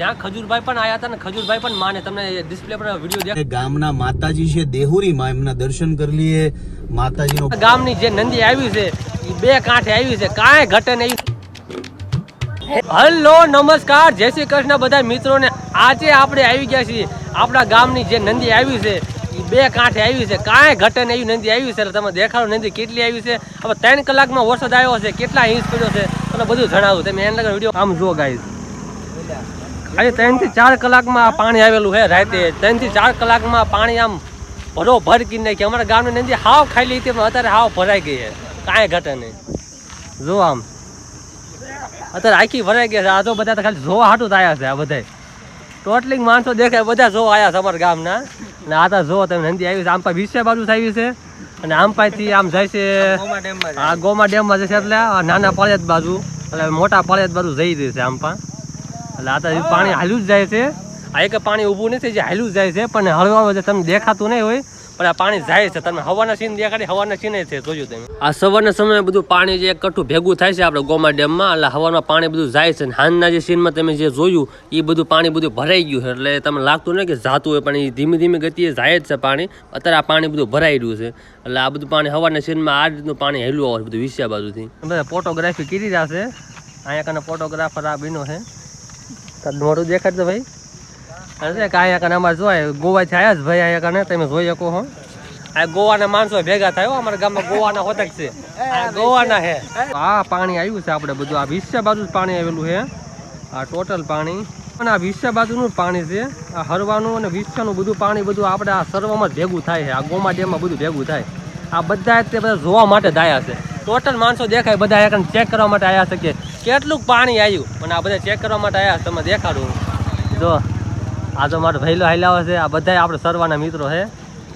જ્યાં ખજૂરભાઈ પણ આયા હતા ને ખજૂરભાઈ પણ માને. તમને ડિસ્પ્લે પર વીડિયો દેખ ગામના માતાજી છે દેહુરીમાં એમના દર્શન કરી લઈએ. માતાજીનો ગામની જે નંદી આવી છે એ બે કાંઠે આવી છે. કાંઈ ઘટે નહીં. હલો નમસ્કાર. જય શ્રી કૃષ્ણ બધા મિત્રોને. આજે આપણે આવી ગયા છીએ. આપણા ગામની જે નંદી આવી છે એ બે કાંઠે આવી છે. કાંઈ ઘટે નહીં. એવી નંદી આવી છે તમે દેખાડો નંદી કેટલી આવી છે. હવે ત્રણ કલાકમાં વરસાદ આવ્યો છે કેટલા ઇંચ પડ્યો છે? તમને બધું જણાવું. તમે એના વીડિયો આમ જો ગાઈઝ ખાલી ત્રણથી ચાર કલાકમાં પાણી આવેલું છે રાતે. ત્રણથી ચાર કલાકમાં પાણી આમ ભરો ભર કી નાખી અમારા ગામની નદી હાવ ખાલી હતી પણ અત્યારે હાવ ભરાઈ ગઈ છે. કાંઈ ઘટે નહીં. જો આમ. અત્યારે આખી ભરાઈ ગઈ છે. આ તો બધા તો ખાલી જોવા હાટું થયા આવ્યા છે આ બધા ટોટલિંગ માણસો દેખાય બધા જોવા આવ્યા છે અમારા ગામના. અને આ તો જો તમે નદી આવી છે. આમ પાસે વિશે બાજુ આવી છે. અને આમ પાસેથી આમ જાય છે. આ ગોમા ડેમમાં જશે એટલે આ નાના પાળિયાદ બાજુ. એટલે મોટા પાળિયાદ બાજુ જઈ રહી છે આમ પા એટલે આ તો પાણી હાલ્યું જ જાય છે. આ એક પાણી ઊભું નથી જે હાલ્યું જ જાય છે, પણ હળવા વચ્ચે તમને દેખાતું નહીં હોય, પણ આ પાણી જાય છે. તમે હવાના સીન દેખાડી, હવાના સીન છે જોયું તમે. આ સવારના સમયે બધું પાણી જે કઠું ભેગું થાય છે આપણે ગોમા ડેમમાં, એટલે હવામાં પાણી બધું જાય છે. અને હાંજના જે સીનમાં તમે જે જોયું એ બધું પાણી બધું ભરાઈ ગયું છે, એટલે તમને લાગતું નહીં કે જાતું હોય, પણ એ ધીમે ધીમે ગતિએ જાય જ છે પાણી. અત્યારે આ પાણી બધું ભરાઈ રહ્યું છે, એટલે આ બધું પાણી હવાના સીનમાં આ રીતનું પાણી હેલું આવે બધું વિસ્યા બાજુથી. ફોટોગ્રાફી કરી રહ્યા છે. અહીંયા કને ફોટોગ્રાફર આ બીનો છે. તાર મોઢું દેખાડતો ભાઈ. અરે કાંઈ કને અમારે જોવાય ગોવાથી આવ્યા જ ભાઈ અહીંયા કને તમે જોઈ શકો હો. આ ગોવાના માણસો ભેગા થાય હો અમારા ગામમાં ગોવાના હોતા જ છે. આ ગોવાના હે. આ પાણી આવ્યું છે આપણે બધું. આ વિસ્યા બાજુ પાણી આવેલું છે આ ટોટલ પાણી. અને આ વિસ્યા બાજુનું જ પાણી છે. આ હરવાનું અને વિસ્યાનું બધું પાણી બધું આપણે આ સર્વમાં ભેગું થાય છે. આ ગોમા ડેમમાં બધું ભેગું થાય. આ બધા તે બધા જોવા માટે દાયા છે. ટોટલ માણસો દેખાય, બધા એક ચેક કરવા માટે આવ્યા છે કે કેટલું પાણી આવ્યું અને આ બધા ચેક કરવા માટે આવ્યા તમે દેખાડું. જો, આ તો મારો ભૈલો હાલ્યા છે, આ બધા આપણે સરવાના મિત્રો છે.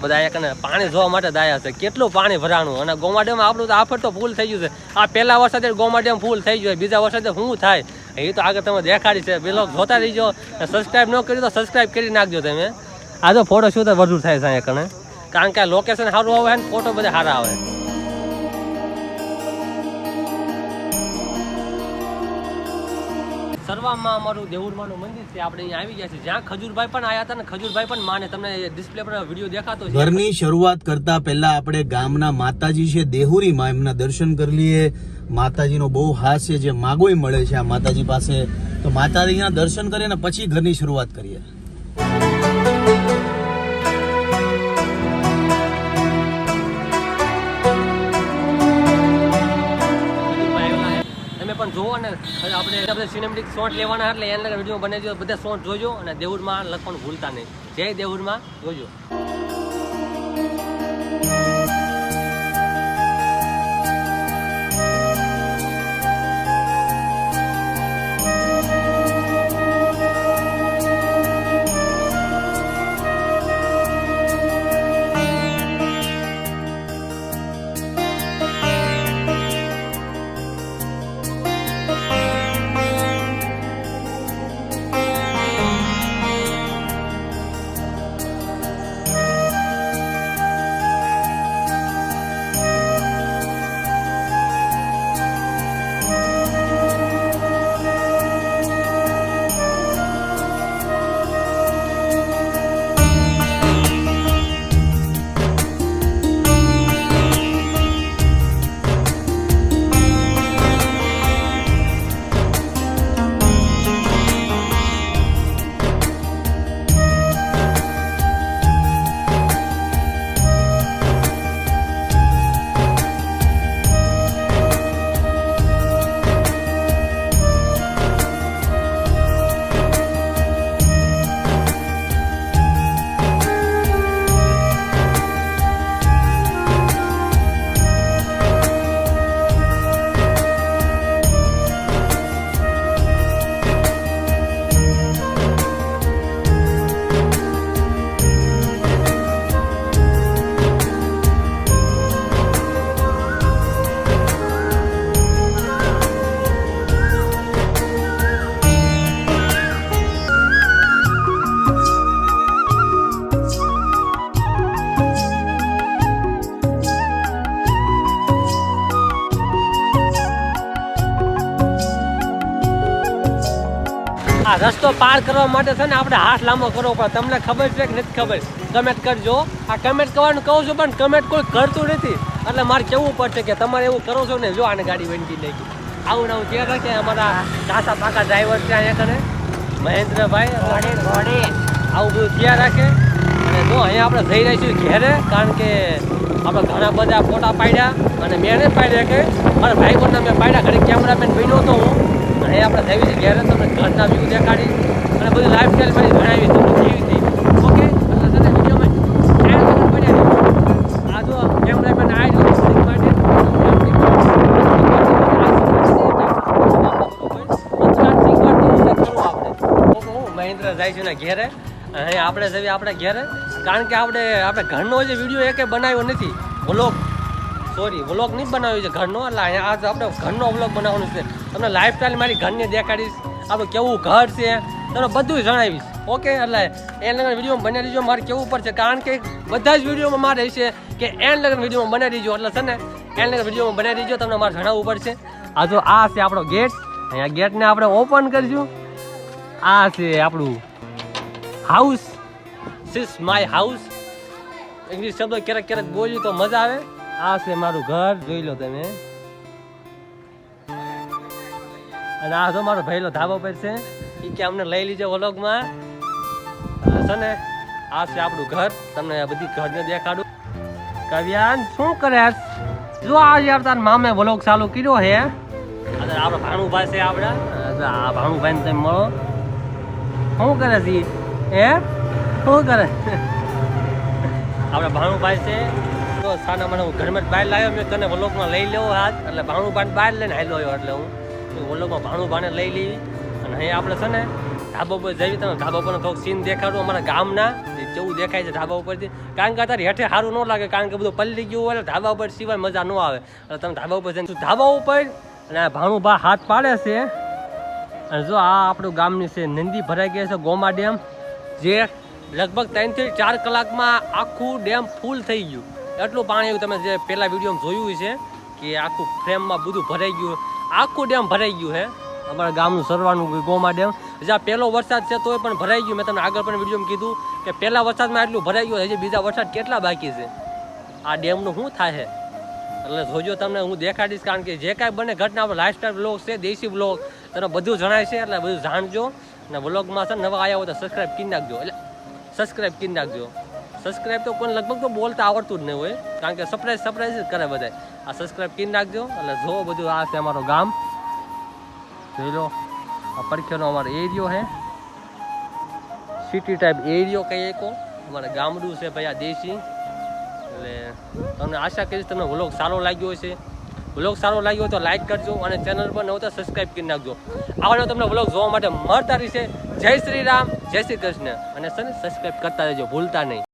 બધા એકને પાણી જોવા માટે દાયા છે. કેટલું પાણી ભરાણું? અને ગોમા ડેમ આપણું તો આફત તો ફૂલ થઈ ગયું છે. આ પહેલા વરસાદે ગોમા ડેમ ફૂલ થઈ ગયું બીજા વરસાદે શું થાય? એ તો આગળ તમે દેખાડી છે. પેલો જોતા રહીજો. સબસ્ક્રાઇબ ન કર્યું તો સબસ્ક્રાઈબ કરી નાખજો તમે. આ તો ફોટો શું તો વધુ થાય છે અહીંયા કારણ કે લોકેશન સારું આવે ને ફોટો બધા સારા આવે. સર્વામાં અમારું દેવુરમાનું મંદિર છે, આપણે અહીંયા આવી ગયા છે જ્યાં ખજૂરભાઈ પણ આવ્યા હતા ને ખજૂરભાઈ પણ માને. તમને ડિસ્પ્લે પર વીડિયો દેખાતો છે. ઘરની શરૂઆત કરતા પહેલા આપણે ગામના માતાજી છે, દેહુરીમાં એમના દર્શન કરી લઈએ. માતાજીનો બહુ હાસ્ય જે માગોય મળે છે આ માતાજી પાસે. તો માતાજીના દર્શન કરીએ ને પછી ઘરની શરૂઆત કરીએ. પણ જોવો ને આપણે આપણે સિનેમેટિક શોટ લેવાના એટલે એના વીડિયો જો બધા શોટ જોજો અને દેવુરમાં લખવાનું ભૂલતા નહીં. જય દેવુરમાં, જોજો. રસ્તો પાર કરવા માટે છે ને આપણે હાથ લાંબો કરવો પડે. તમને ખબર છે કે નથી ખબર? કમેન્ટ કરજો. આ કમેન્ટ કરવાનું કહું છું પણ કમેન્ટ કોઈ કરતું નથી. એટલે મારે કેવું પડશે કે તમારે એવું કરો છો ને જો આને ગાડી વંટી લઈ આવું ને આવું ત્યાં રાખે અમારા કાસા પાકા ડ્રાઈવર છે અહીંયા કને. મહેન્દ્રભાઈ આવું બધું ત્યાં રાખે. અને જો અહીંયા આપણે જઈ રહીશું ઘેરે કારણ કે આપણે ઘણા બધા ફોટા પાડ્યા અને મેં પાડ્યા કે મારા ભાઈ પણ મેં પાડ્યા ઘણી કેમેરામેન બન્યો હતો હું. અહીંયા આપણે જઈએ છીએ ઘેરે તમને ઘરના વ્યૂ દેખાડી અને બધી લાઈફસ્ટાઈલ મારી ભણાવી તમને જેવી હતી ઓકે એટલે આ જો કેમેરામેન મહેન્દ્ર જાય છે ને ઘેરે અહીં આપણે જઈએ આપણે ઘેરે કારણ કે આપણે આપણે ઘરનો જે વીડિયો એકે બનાવ્યો નથી વ્લોગ સોરી વ્લોગ નહીં બનાવ્યો છે. ઘરનો એટલે અહીંયા આજ આપણે ઘરનો વ્લોગ બનાવવાનો છે. તમને લાઈફસ્ટાઈલ મારી ઘરની દેખાડીશ. આપણું કેવું ઘર છે. તમને બધું જણાવીશ. ઓકે? એટલે એન લગ્ન વીડિયો બનાવી દીજો મારે કેવું પડશે કારણ કે બધા જ વિડીયોમાં મારે છે કે એન લગ્ન વિડીયોમાં બનાવી દીજો એટલે છે ને એન લગ્ન વિડીયોમાં બનાવી દીજો તમને મારે જણાવવું પડશે. આ જો આ છે આપણો ગેટ. અહીંયા ગેટને આપણે ઓપન કરશું. આ છે આપણું house this is my house English શબ્દો ક્યારેક ક્યારેક બોલ્યું તો મજા આવે. આ છે મારું ઘર. જોઈ લો તમે. અને આ જો મારો ભાઈલો ધાબા પર છે એ કે અમને લઈ લીજો વ્લોગમાં. છે ને, આ છે આપણું ઘર. તમને બધી ઘરને દેખાડું. કવ્યાન, શું કરે જો આ યાર તાર મામે વ્લોગ ચાલુ કર્યો હે. અને આપણા ભાણુભાઈ છે આપણા. આ ભાણુભાઈ તમે મળો. શું કરે છે એ શું કરે? આપણા ભાણુભાઈ છે. તો સાના મને હું ઘરમાં બહાર લાવ્યો મેં તને વ્લોગમાં લઈ લેવો હાથ. એટલે ભાણુભાઈ બહાર લઈને હાલ્યો એટલે હું. વ્લોગમાં ભાણે લઈ લેવી અને અહીં આપણે છે ને ધાબા ઉપર જઈએ તમે ધાબા ઉપર થોડુંક સીન દેખાડું અમારા ગામના. જેવું દેખાય છે ધાબા ઉપરથી? કારણ કે અત્યારે હેઠે સારું ન લાગે, કારણ કે બધું પલ્લી ગયું હોય ધાબા ઉપર સિવાય મજા ન આવે. એટલે તમે ધાબા ઉપર જઈને ધાબા ઉપર? અને આ ભાણુભા હાથ પાડે છે. અને જો આ આપણું ગામની છે, નંદી ભરાઈ ગયા છે ગોમા ડેમ, જે લગભગ ત્રણથી ચાર કલાકમાં આખું ડેમ ફૂલ થઈ ગયું. એટલું પાણી તમે જે પહેલાં વિડીયોમાં જોયું છે કે આખું ફ્રેમમાં બધું ભરાઈ ગયું. આખું ડેમ ભરાઈ ગયું છે અમારા ગામનું સરવાનું ગોમા ડેમ. જ્યાં પહેલો વરસાદ છે તોય પણ ભરાઈ ગયું. મેં તમને આગળ પણ વિડીયોમાં કીધું કે પહેલા વરસાદમાં એટલું ભરાઈ ગયું હજી બીજા વરસાદ કેટલા બાકી છે? આ ડેમનું શું થાય એટલે જોજો તમને, હું દેખાડીશ કારણ કે જે કાંઈ બને ઘટના, આપણે લાઇફસ્ટાઈલ બ્લોગ છે, દેશી બ્લોગ તમને બધું જણાય છે, એટલે બધું જાણજો. અને બ્લોગમાં છે નવા આવ્યા હોય તો સબસ્ક્રાઈબ કરી નાખજો. એટલે સબસ્ક્રાઈબ કરી નાખજો. સબસ્ક્રાઈબ તો કોઈ લગભગ તો બોલતા આવડતું જ નહીં હોય, કારણ કે સરપ્રાઈઝ સરપ્રાઈઝ જ કરે બધા આ સબસ્ક્રાઇબ કરી નાખજો, એટલે જો બધું આ છે અમારો ગામ. જોઈ લો, આ પડખેનો અમારો એરિયો છે. સિટી ટાઈપ એરિયો કહીએ કહો અમારે ગામડું છે ભાઈ આ દેશી. એટલે તમને આશા કરીશ તમને વ્લોગ સારો લાગ્યો હશે. વ્લોગ સારો લાગ્યો તો લાઈક કરજો અને ચેનલ પર નહોતા તો સબસ્ક્રાઈબ કરી નાખજો. આગળ તમને વ્લોગ જોવા માટે મળતા રહેશે. જય શ્રી રામ, જય શ્રી કૃષ્ણ. અને સર સબસ્ક્રાઈબ કરતા રહેજો, ભૂલતા નહીં.